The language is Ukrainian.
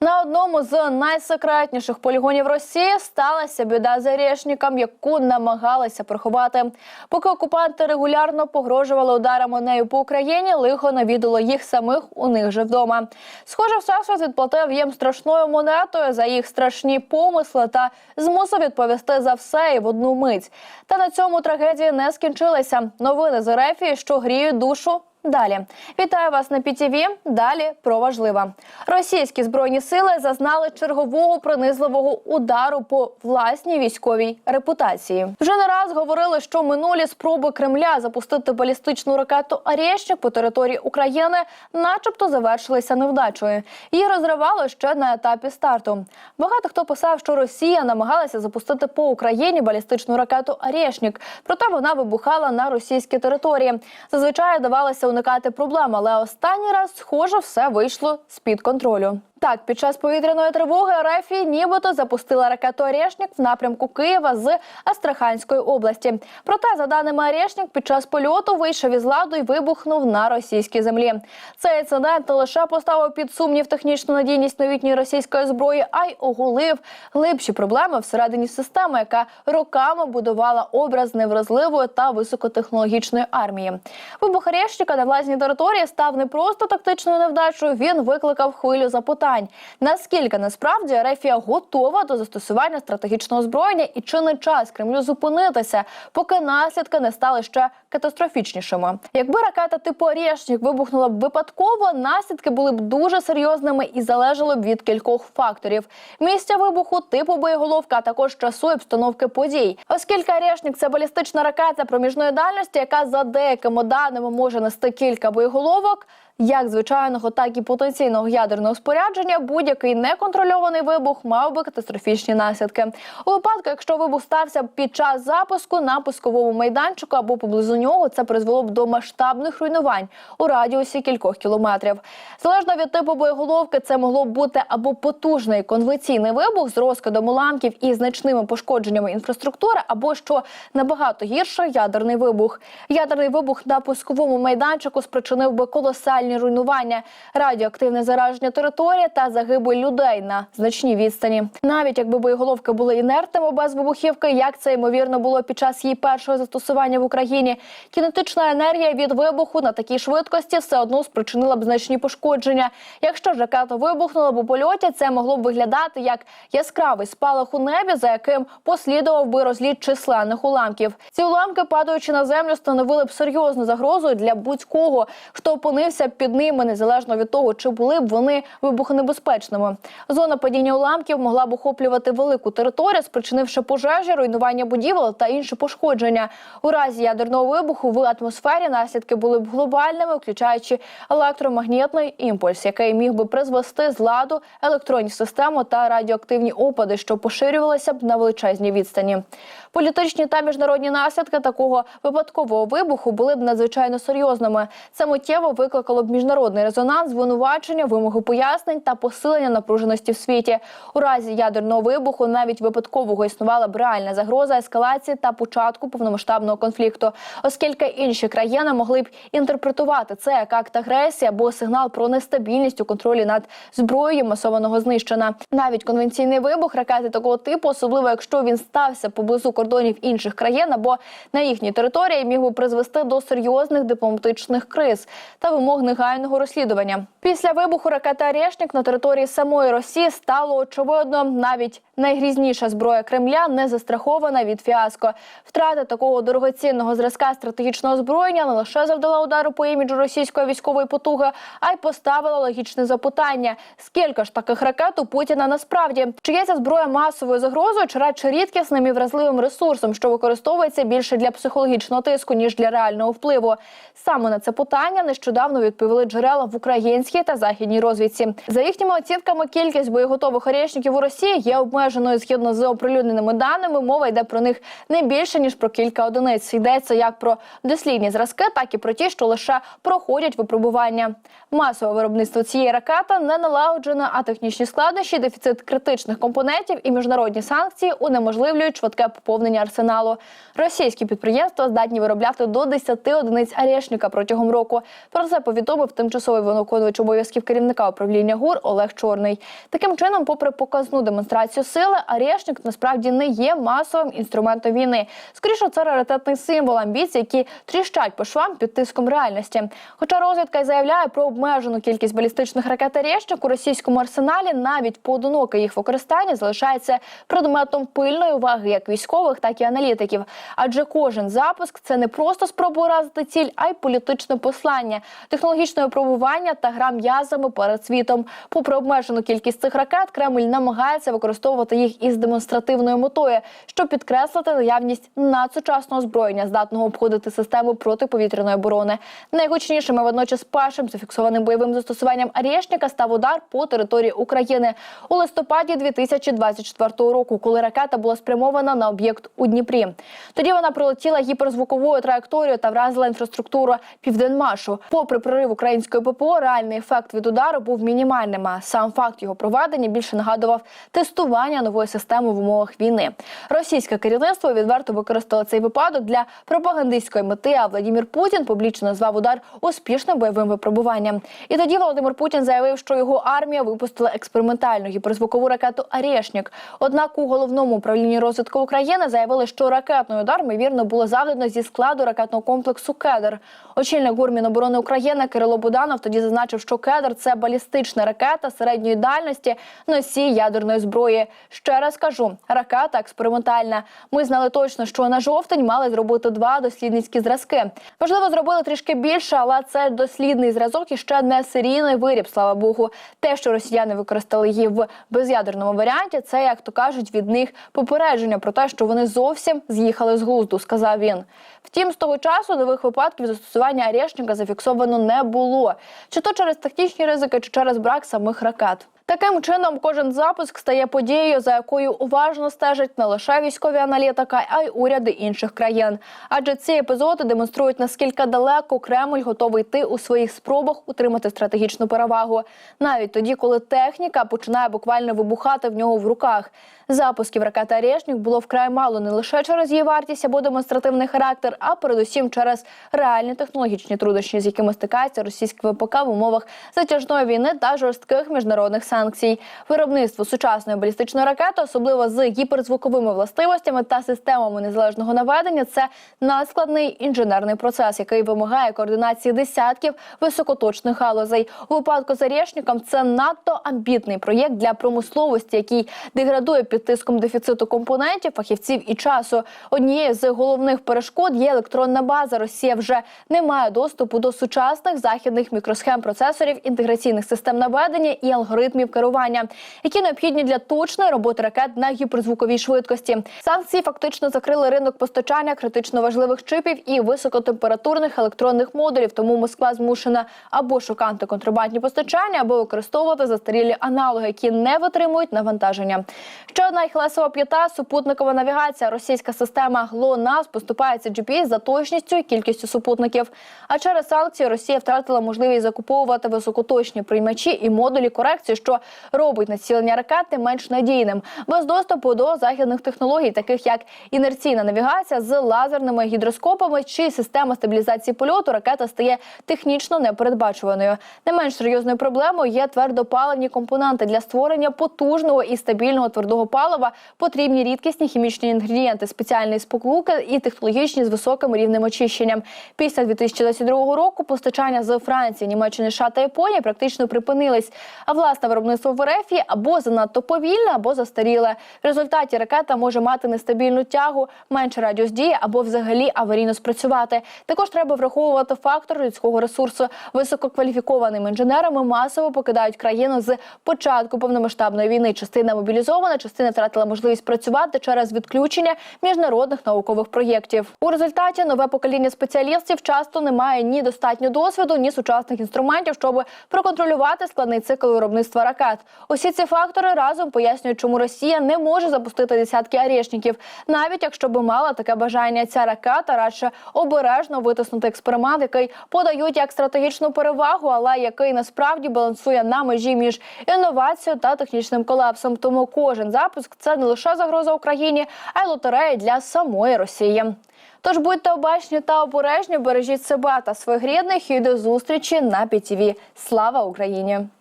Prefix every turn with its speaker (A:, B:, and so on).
A: На одному з найсекретніших полігонів Росії сталася біда з Орешником, яку намагалися приховати. Поки окупанти регулярно погрожували ударами нею по Україні, лихо навідало їх самих у них же вдома. Схоже, всесвіт відплатив їм страшною монетою за їх страшні помисли та змусив відповісти за все і в одну мить. Та на цьому трагедії не скінчилися. Новини з Ерефії, що гріють душу. Далі вітаю вас на ПІТІВІ. Далі про важливе. Російські збройні сили зазнали чергового принизливого удару по власній військовій репутації. Вже не раз говорили, що минулі спроби Кремля запустити балістичну ракету «Орєшнік» по території України, начебто, завершилися невдачею. Її розривало ще на етапі старту. Багато хто писав, що Росія намагалася запустити по Україні балістичну ракету «Орєшнік», проте вона вибухала на російській території. Зазвичай давалося уникати проблем, але останній раз, схоже, все вийшло з під контролю. Так, під час повітряної тривоги РФ нібито запустила ракету «Орешник» в напрямку Києва з Астраханської області. Проте, за даними «Орешник», під час польоту вийшов із ладу і вибухнув на російській землі. Цей інцидент не лише поставив під сумнів технічну надійність новітньої російської зброї, а й оголив глибші проблеми всередині системи, яка роками будувала образ невразливої та високотехнологічної армії. Вибух «Орешника» на власній території став не просто тактичною невдачею. Він викликав хвилю запитань. Наскільки насправді Ерефія готова до застосування стратегічного озброєння і чи не час Кремлю зупинитися, поки наслідки не стали ще катастрофічнішими? Якби ракета типу «Орешник» вибухнула б випадково, наслідки були б дуже серйозними і залежали б від кількох факторів: місця вибуху, типу боєголовки, а також часу і обстановки подій. Оскільки «Орешник» – це балістична ракета проміжної дальності, яка за деякими даними може нести кілька боєголовок. Як звичайного, так і потенційного ядерного спорядження, будь-який неконтрольований вибух мав би катастрофічні наслідки. У випадку, якщо вибух стався під час запуску на пусковому майданчику або поблизу нього, це призвело б до масштабних руйнувань у радіусі кількох кілометрів. Залежно від типу боєголовки, це могло б бути або потужний конвенційний вибух з розкидом уламків і значними пошкодженнями інфраструктури, або що набагато гірше ядерний вибух. Ядерний вибух на пусковому майданчику спричинив би колосальні руйнування, радіоактивне зараження території та загибель людей на значній відстані. Навіть якби боєголовки були інертними без вибухівки, як це ймовірно було під час її першого застосування в Україні. Кінетична енергія від вибуху на такій швидкості все одно спричинила б значні пошкодження. Якщо ж ракета вибухнула б у польоті, це могло б виглядати як яскравий спалах у небі, за яким послідував би розліт численних уламків. Ці уламки, падаючи на землю, становили б серйозну загрозу для будь-кого, хто опинився під ними, незалежно від того, чи були б вони вибухонебезпечними. Зона падіння уламків могла б охоплювати велику територію, спричинивши пожежі, руйнування будівель та інші пошкодження. У разі ядерного вибуху в атмосфері наслідки були б глобальними, включаючи електромагнітний імпульс, який міг би призвести з ладу електронні системи та радіоактивні опади, що поширювалися б на величезній відстані. Політичні та міжнародні наслідки такого випадкового вибуху були б надзвичайно серйозними. Це миттєво викликало б міжнародний резонанс, звинувачення, вимоги пояснень та посилення напруженості в світі. У разі ядерного вибуху навіть випадкового існувала б реальна загроза ескалації та початку повномасштабного конфлікту, оскільки інші країни могли б інтерпретувати це як акт агресії або сигнал про нестабільність у контролі над зброєю масованого знищення. Навіть конвенційний вибух ракети такого типу, особливо якщо він стався поблизу кордонів інших країн або на їхній території, міг би призвести до серйозних дипломатичних криз та вимог негайного розслідування. Після вибуху ракети «Орешник» на території самої Росії стало очевидно, навіть найгрізніша зброя Кремля не застрахована від фіаско. Втрата такого дорогоцінного зразка стратегічного озброєння не лише завдала удару по іміджу російської військової потуги, а й поставила логічне запитання: скільки ж таких ракет у Путіна насправді? Чи є ця зброя масовою загрозою, чи радше рідкісним і вразливим ресурсом, що використовується більше для психологічного тиску ніж для реального впливу? Саме на це питання нещодавно відповіли джерела в українській та західній розвідці. За їхніми оцінками, кількість боєготових орешників у Росії є обмеженою. Обмеженою згідно з оприлюдненими даними. Мова йде про них не більше ніж про кілька одиниць. Йдеться як про дослідні зразки, так і про ті, що лише проходять випробування. Масове виробництво цієї ракети не налагоджене, а технічні складнощі, дефіцит критичних компонентів і міжнародні санкції унеможливлюють швидке поповнення арсеналу. Російські підприємства здатні виробляти до 10 одиниць арешника протягом року. Про це повідомив тимчасовий виконувач обов'язків керівника управління ГУР Олег Чорний. Таким чином, попри показну демонстрацію сили, арешник насправді не є масовим інструментом війни. Скоріше, це раритетний символ амбіцій, які тріщать по швам під тиском реальності. Хоча розвідка й заявляє про обмежену кількість балістичних ракет «Арешник» у російському арсеналі, навіть поодиноке їх використання залишається предметом пильної уваги як військових, так і аналітиків. Адже кожен запуск це не просто спроба уразити ціль, а й політичне послання, технологічне випробування та гра м'язами перед світом. Попри обмежену кількість цих ракет, Кремль намагається використовувати їх із демонстративною метою, щоб підкреслити наявність надсучасного озброєння, здатного обходити систему протиповітряної оборони. Найгучнішим і водночас першим зафіксованим бойовим застосуванням «Арєшніка» став удар по території України у листопаді 2024 року, коли ракета була спрямована на об'єкт у Дніпрі. Тоді вона прилетіла гіперзвуковою траєкторією та вразила інфраструктуру Південмашу. Попри прорив української ППО, реальний ефект від удару був мінімальним. А сам факт його проведення більше нагадував тестування нової системи в умовах війни. Російське керівництво відверто використало цей випадок для пропагандистської мети. А Владимир Путін публічно назвав удар успішним бойовим випробуванням. І тоді Володимир Путін заявив, що його армія випустила експериментальну гіперзвукову ракету «Арєшнік». Однак у головному управлінні розвитку України заявили, що ракетний удар ймовірно було завдано зі складу ракетного комплексу Кедр. Очільник ГУР Міноборони України Кирило Буданов тоді зазначив, що Кедр це балістична ракета середньої дальності, носій ядерної зброї. Ще раз кажу, ракета експериментальна. Ми знали точно, що на жовтень мали зробити два дослідницькі зразки. Можливо, зробили трішки більше, але це дослідний зразок і ще не серійний виріб. Слава Богу, те, що росіяни використали її в без'ядерному варіанті, це як то кажуть від них попередження про те, що вони зовсім з'їхали з глузду, сказав він. Втім, з того часу нових випадків застосування арешника зафіксовано не було. Чи то через технічні ризики, чи через брак самих ракет. Таким чином, кожен запуск стає подією, за якою уважно стежать не лише військові аналітики, а й уряди інших країн. Адже ці епізоди демонструють наскільки далеко Кремль готовий йти у своїх спробах утримати стратегічну перевагу, навіть тоді, коли техніка починає буквально вибухати в нього в руках. Запусків ракети «Арєшнік» було вкрай мало не лише через її вартість або демонстративний характер, а передусім через реальні технологічні труднощі, з якими стикається російський ВПК в умовах затяжної війни та жорстких міжнародних санкцій. Виробництво сучасної балістичної ракети, особливо з гіперзвуковими властивостями та системами незалежного наведення, це надскладний інженерний процес, який вимагає координації десятків високоточних галузей. У випадку з «Арєшніком» це надто амбітний проєкт для промисловості, який деградує під тиском дефіциту компонентів, фахівців і часу. Однією з головних перешкод є електронна база. Росія вже не має доступу до сучасних західних мікросхем процесорів, інтеграційних систем наведення і алгоритмів керування, які необхідні для точної роботи ракет на гіперзвуковій швидкості. Санкції фактично закрили ринок постачання критично важливих чипів і високотемпературних електронних модулів. Тому Москва змушена або шукати контрабандні постачання, або використовувати застарілі аналоги, які не витримують навантаження. Ще одна хлесова п'ята супутникова навігація. Російська система ГЛОНАС поступається GPS за точністю і кількістю супутників. А через санкції Росія втратила можливість закуповувати високоточні приймачі і модулі корекції, що робить націлення ракети менш надійним, без доступу до західних технологій, таких як інерційна навігація з лазерними гідроскопами чи система стабілізації польоту. Ракета стає технічно непередбачуваною. Не менш серйозною проблемою є твердопаливні компоненти для створення потужного і стабільного твердого палива. Потрібні рідкісні хімічні інгредієнти, спеціальні споклуки і технологічні з високим рівнем очищення. Після 2022 року постачання з Франції, Німеччини, США та Японії практично припинились. А власне виробництво в РФ або занадто повільне, або застаріле. В результаті ракета може мати нестабільну тягу, менше радіус дії або взагалі аварійно спрацювати. Також треба враховувати фактор людського ресурсу. Висококваліфікованими інженерами масово покидають країну з початку повномасштабної війни. Частина мобілізована, частина країни втратила можливість працювати через відключення міжнародних наукових проєктів. У результаті нове покоління спеціалістів часто не має ні достатньо досвіду, ні сучасних інструментів, щоб проконтролювати складний цикл виробництва ракет. Усі ці фактори разом пояснюють, чому Росія не може запустити десятки арешників, навіть якщо би мала таке бажання. Ця ракета радше обережно витиснути експеримент, який подають як стратегічну перевагу, але який насправді балансує на межі між інновацією та технічним колапсом. Тому кожен запуск це не лише загроза Україні, а й лотерея для самої Росії. Тож будьте обачні та обережні, бережіть себе та своїх рідних і до зустрічі на ПІТІВІ. Слава Україні!